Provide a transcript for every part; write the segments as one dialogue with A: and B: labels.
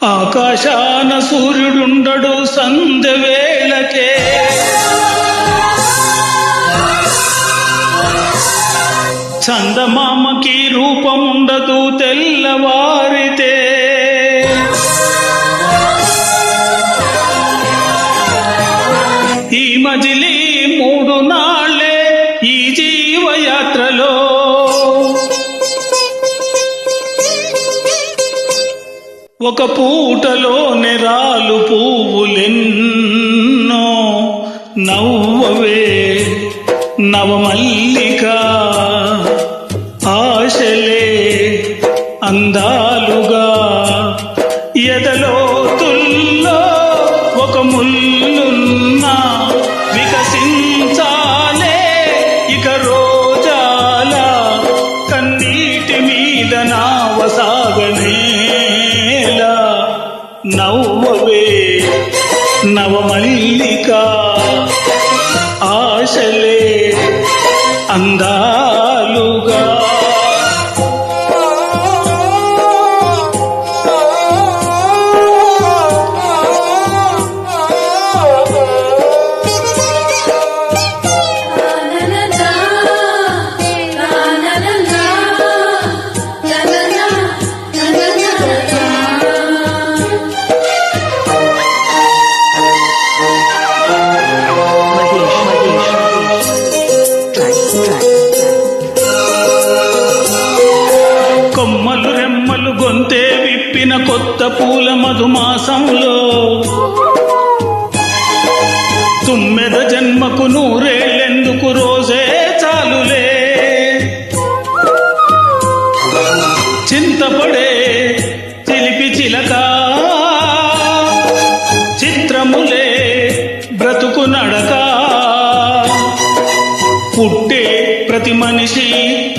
A: ఆకాశాన సూర్యుడుండడు సంధ్య వేళకే చందమామకి రూపముండదు తెల్లవారితే. ఈ మజిలీ ఒక పూటలో నెరాలు పువ్వులెన్నో నవ్వవే. నవమల్లిక ఆశలే అందాలు నవమల్లిక ఆశలే అందా కొత్త పూల మధుమాసంలో తుమ్మెద జన్మకు నూరేళ్ళెందుకు రోజే చాలులే. చింతపడే చిలిపి చిలక చిత్రములే బ్రతుకు నడక. పుట్టే ప్రతి మనిషి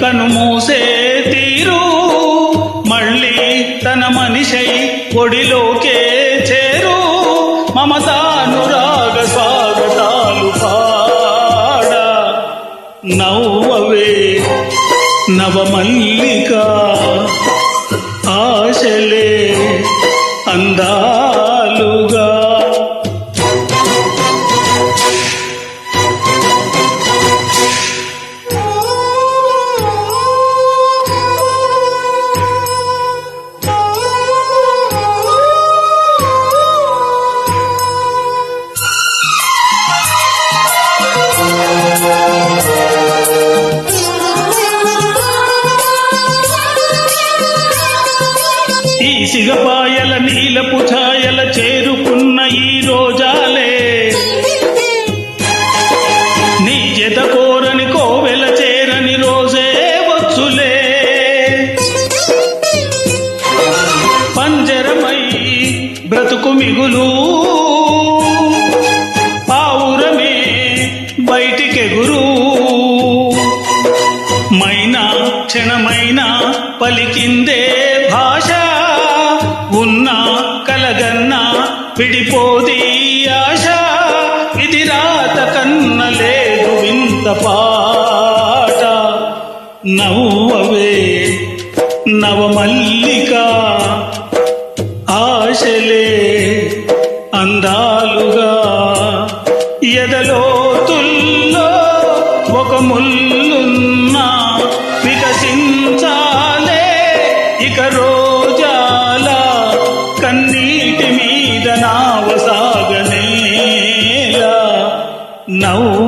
A: కనుమూసే తీరు. మనిషై ఒడిలోకే చేరు. మమతానురాగ స్వాగతాలు పాడ. నవ్వవే నవమల్లిక ఆశలే అందాలుగా ఈ సిగపాయల నీలపు ఛాయల చేరుకున్న ఈ రోజాలే. నీ జత కోరని కోవెల చేరని రోజే వచ్చులే. పంజరమై బ్రతుకు మిగులు. పావురమే బయటికెగురు. మైనా క్షణమైనా పలికిందే భాష. ఉన్నా కలగన్నా విడిపోది ఆశ. ఇది రాత కన్న లేదు వింత పాట. నవ్వవే నవమల్లిక ఆశలే అందాలుగా. ఎదలోతుల్లో ఒక ముల్లున్నా వికసించాలే ఇక నవ్వవే